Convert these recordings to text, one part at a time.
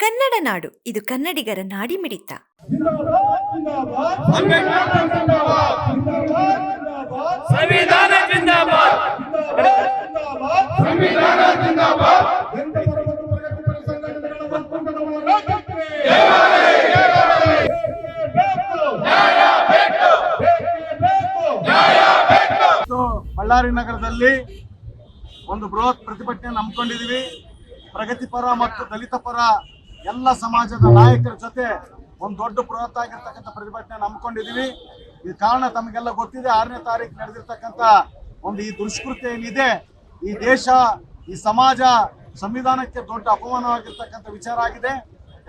ಕನ್ನಡ ನಾಡು ಇದು ಕನ್ನಡಿಗರ ನಾಡಿ ಮಿಡಿತ ಸಂವಿಧಾನ ಬಳ್ಳಾರಿ ನಗರದಲ್ಲಿ ಒಂದು ಬೃಹತ್ ಪ್ರತಿಭಟನೆ ನಂಬ್ಕೊಂಡಿದೀವಿ ಪ್ರಗತಿಪರ ಮತ್ತು ದಲಿತ ಪರ ಎಲ್ಲ ಸಮಾಜದ ನಾಯಕರ ಜೊತೆ ಒಂದು ದೊಡ್ಡ ಬೃಹತ್ ಆಗಿರ್ತಕ್ಕಂಥ ಪ್ರತಿಭಟನೆ ಹಮ್ಮಿಕೊಂಡಿದ್ದೀವಿ ಈ ಕಾರಣ ತಮಗೆಲ್ಲ ಗೊತ್ತಿದೆ, ಆರನೇ ತಾರೀಕು ನಡೆದಿರ್ತಕ್ಕಂಥ ಒಂದು ಈ ದುಷ್ಕೃತ್ಯ ಏನಿದೆ, ಈ ದೇಶ, ಈ ಸಮಾಜ ಸಂವಿಧಾನಕ್ಕೆ ದೊಡ್ಡ ಅಪಮಾನವಾಗಿರ್ತಕ್ಕಂಥ ವಿಚಾರ ಆಗಿದೆ.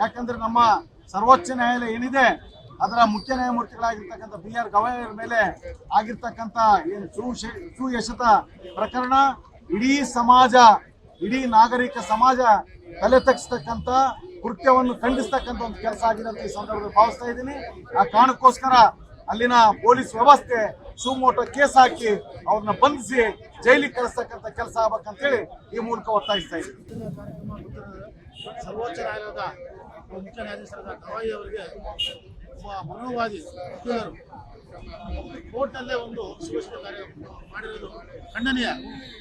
ಯಾಕಂದ್ರೆ ನಮ್ಮ ಸರ್ವೋಚ್ಚ ನ್ಯಾಯಾಲಯ ಏನಿದೆ, ಅದರ ಮುಖ್ಯ ನ್ಯಾಯಮೂರ್ತಿಗಳಾಗಿರ್ತಕ್ಕಂಥ ಬಿ ಆರ್ ಗವಾಯರ್ ಮೇಲೆ ಆಗಿರ್ತಕ್ಕಂಥ ಏನು ಸುಶೆ ಸುಯಶತ ಪ್ರಕರಣ, ಇಡೀ ಸಮಾಜ, ಇಡೀ ನಾಗರಿಕ ಸಮಾಜ ತಲೆ ತಗ್ಸ್ತಕ್ಕಂಥ ಕೃತ್ಯವನ್ನು ಖಂಡಿಸ್ತಕ್ಕಂಥ ಒಂದು ಕೆಲಸ ಆಗಿದೆ ಅಂತ ಈ ಸಂದರ್ಭದಲ್ಲಿ ಭಾವಿಸ್ತಾ ಇದ್ದೀನಿ. ಆ ಕಾರಣಕ್ಕೋಸ್ಕರ ಅಲ್ಲಿನ ಪೊಲೀಸ್ ವ್ಯವಸ್ಥೆ, ಸುಮೋಟೋ ಕೇಸ್ ಹಾಕಿ ಅವ್ರನ್ನ ಬಂಧಿಸಿ ಜೈಲಿಗೆ ಕಳಿಸ್ತಕ್ಕಂಥ ಕೆಲಸ ಆಗ್ಬೇಕಂತೇಳಿ ಈ ಮೂಲಕ ಒತ್ತಾಯಿಸ್ತಾ ಇದ್ದೀನಿ. ಸರ್ವೋಚ್ಚ ನ್ಯಾಯಾಲಯದ ಮುಖ್ಯ ನ್ಯಾಯಾಧೀಶರಾದ ಗವಾಯಿ ಅವರಿಗೆ ಒಬ್ಬ ಮನೋವಾದಿ ಕೋರ್ಟ್ನಲ್ಲೇ ಒಂದು ಸುರಕ್ಷಿತ ಕಾರ್ಯ ಮಾಡಿರೋದು ಖಂಡನೀಯ.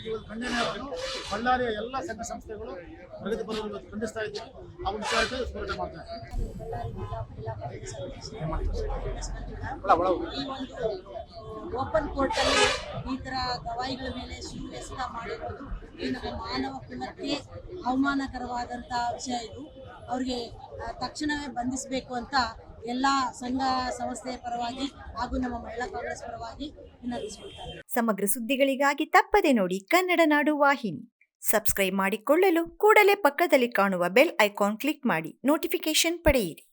ಈ ಒಂದು ಖಂಡನೀಯವನ್ನು ಬಳ್ಳಾರಿಯ ಎಲ್ಲ ಸಂಘ ಸಂಸ್ಥೆಗಳು ಪ್ರಗತಿಪರರು ಇವತ್ತು ಖಂಡಿಸ್ತಾ ಇದ್ದೀವಿ ಆ ಒಂದು ವಿಚಾರಕ್ಕೆ ಹೋರಾಟ ಮಾಡ್ತಾ ಇದ್ದೀವಿ. ಈ ಒಂದು ಓಪನ್ ಕೋರ್ಟಲ್ಲಿ ಈ ಥರ ಗವಾಯಿಗಳ ಮೇಲೆ ಶೂನ್ಯಸ್ತ ಮಾಡಿರೋದು ಈ ನಮ್ಮ ಮಾನವ ಕುಲಕ್ಕೆ ಅವಮಾನಕರವಾದಂತಹ ವಿಷಯ ಇದು. ಅವ್ರಿಗೆ ತಕ್ಷಣವೇ ಬಂಧಿಸಬೇಕು ಅಂತ ಎಲ್ಲ ಸಂಘ ಸಂಸ್ಥೆಯ ಪರವಾಗಿ ಹಾಗೂ ನಮ್ಮ ಮಹಿಳಾ ಕಾಂಗ್ರೆಸ್ ಪರವಾಗಿ ವಿನಂತಿಸಿಕೊಳ್ತಾರೆ ಸಮಗ್ರ ಸುದ್ದಿಗಳಿಗಾಗಿ ತಪ್ಪದೆ ನೋಡಿ ಕನ್ನಡ ನಾಡು ವಾಹಿನಿ. ಸಬ್ಸ್ಕ್ರೈಬ್ ಮಾಡಿಕೊಳ್ಳಲು ಕೂಡಲೇ ಪಕ್ಕದಲ್ಲಿ ಕಾಣುವ ಬೆಲ್ ಐಕಾನ್ ಕ್ಲಿಕ್ ಮಾಡಿ ನೋಟಿಫಿಕೇಶನ್ ಪಡೆಯಿರಿ.